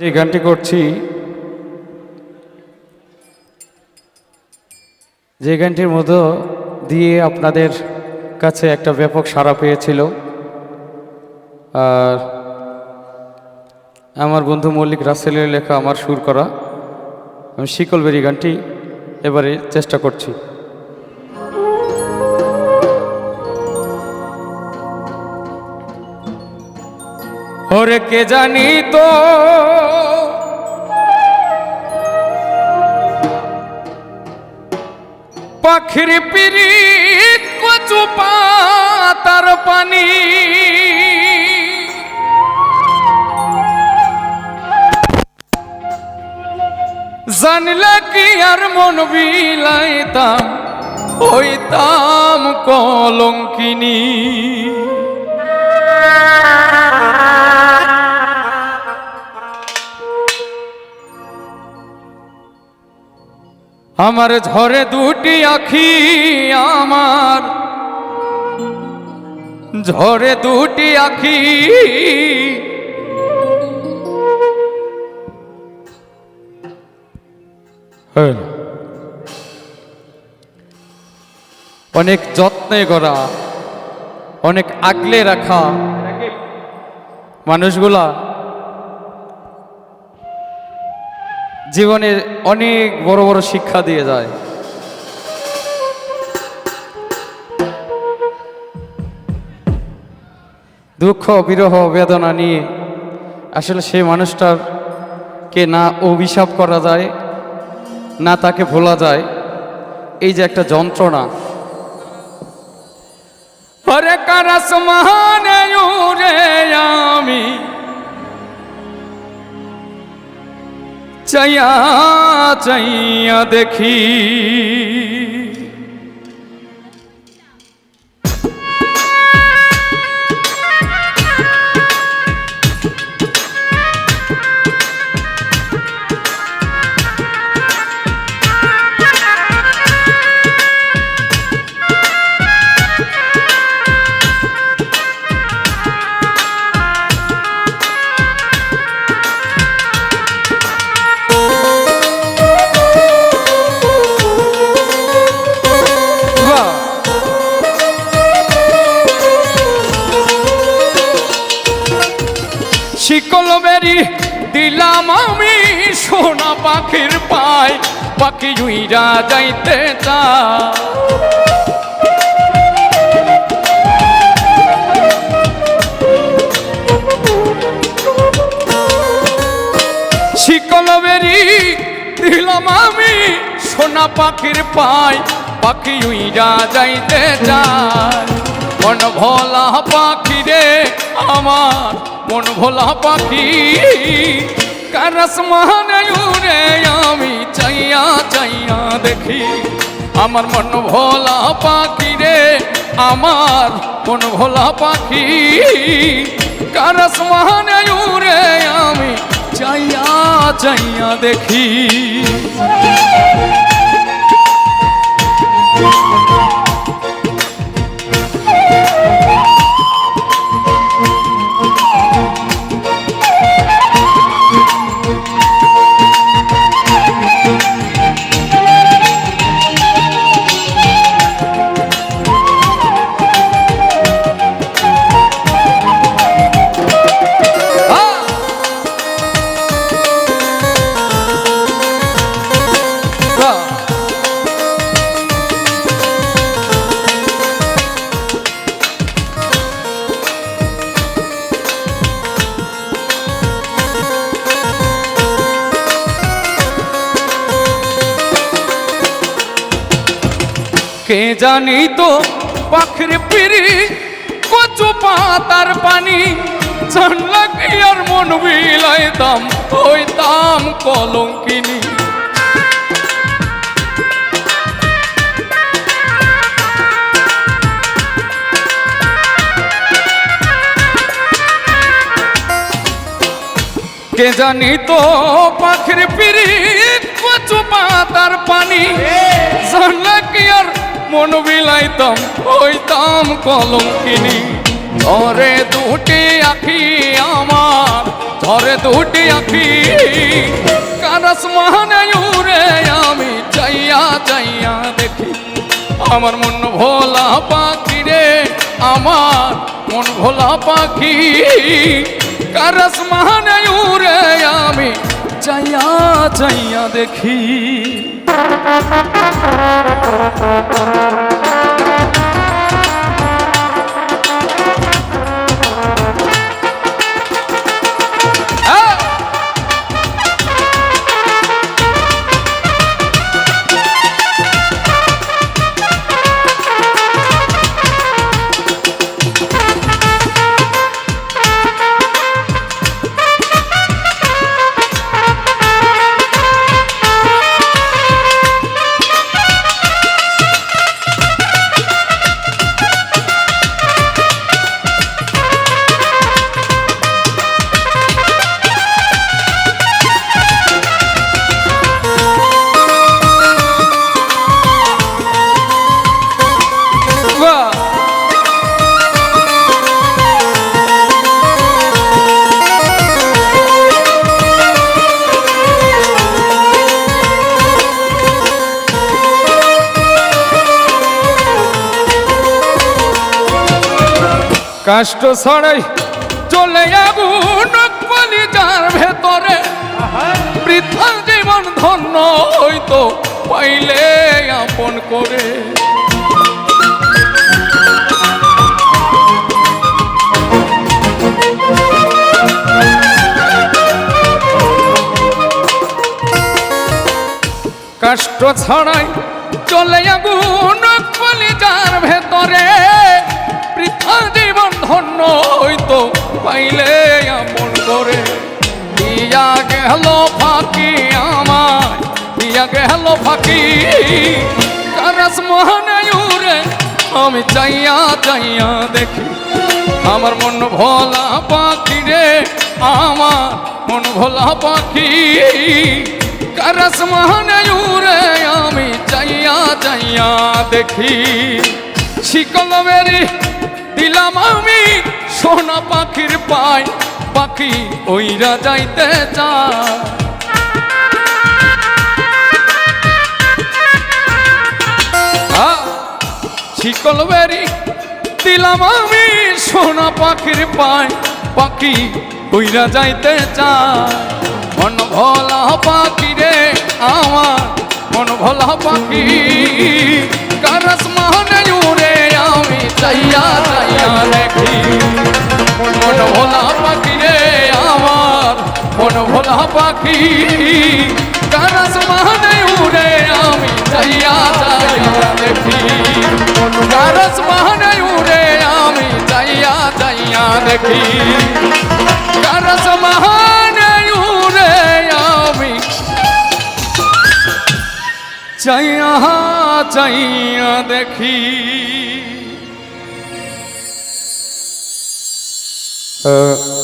যে গানটি করছি, যে গানটির মধ্য দিয়ে আপনাদের কাছে একটা ব্যাপক সাড়া পেয়েছিল। আর আমার বন্ধু মল্লিক রাসেলের লেখা আমার সুর করা। আমি শিকলবেরি গানটি এবারে চেষ্টা করছি। ওরে কে জানি তো? পাখির পিরি কচু পাতার পানি। জানলে কি আর মন বিলাইতাম, হইতাম কলঙ্কিনী। আমার ঝরে দুটি আখি আমার। ঝরে দুটি আখি। অনেক যত্নে করা অনেক আগলে রাখা। মানুষগুলা জীবনে অনেক বড় বড় শিক্ষা দিয়ে যায়। দুঃখ, বিরহ, বেদনা নিয়ে আসলে সেই মানুষটার কে না অভিশাপ করা যায়, না তাকে ভোলা যায়, এই যে একটা যন্ত্রণা। হরে কারাস মহানে রে আমি শিকল বেরি দিলাম আমি সোনা পাখির পায়, পাখি উইরা যাইতে চা শিকল দিলাম আমি সোনা পাখির পায়, পাখি উইরা যাইতে যায় মন ভোলা পাখি রে আমার, মন ভোলা পাখি। কারস মহানয়ুরে আমি চাইয়া চাইয়া দেখি, আমার মন ভোলা পাখি রে আমার, মন ভোলা পাখি। কারস মহানয়ুরে আমি চাইয়া চাইয়া দেখি। কে জানি তো পাখির পিড়ি, কচু পাতার পানি। আর মন বিলাইতাম, হইতাম কলঙ্কিনী। কে জানি তো পাখির পিড়ি, কচু পাতার পানি। মন বিলাইতাম, হইতাম কলঙ্কিনী। ধরে দুটি আখি আমার, ধরে দুটি আখি। কারাস মহানে উড়ে আমি চাইয়া চাইয়া দেখি, আমার মন ভোলা পাখি রে, আমার মন ভোলা পাখি। কারাস মহানে উড়ে আমি চাইয়া চাইয়া দেখি। আহ! কাষ্ট ছড়াই চলে যাব কলিজার ভেতরে। বৃদ্ধা জীবন ধন্য হইতো পাইলে আপন করে। কষ্ট ছড়াই চলে আগুন কলিজার ভেতরে। ফাঁকি আমার, দিয়া গেল ফাঁকি। কারাস মহানয়ুরে আমি চাইয়া চাইয়া দেখি, আমার মন ভোলা পাখি রে, আমার মন ভোলা পাখি। কারাস মহানয়ুরে আমি চাইয়া চাইয়া দেখি, শিকল মেরি দিলাম আমি সোনা পাখির পাই পাখি ওইরা যাইতে চায়। শিকল বেরি দিলাম আমি সোনা পাখির পায়। পাখি কইরা যাইতে চায়। মন ভোলা পাখি রে আমার, মন ভোলা পাখি। কারস মহনে উড়ে আমি চাইয়া চাইয়া দেখি। মন ভোলা পাখি রে আমার, মন ভোলা পাখি। দেখি। কারস মহনে আমি। চাইয়া চাইয়া দেখি। আহ,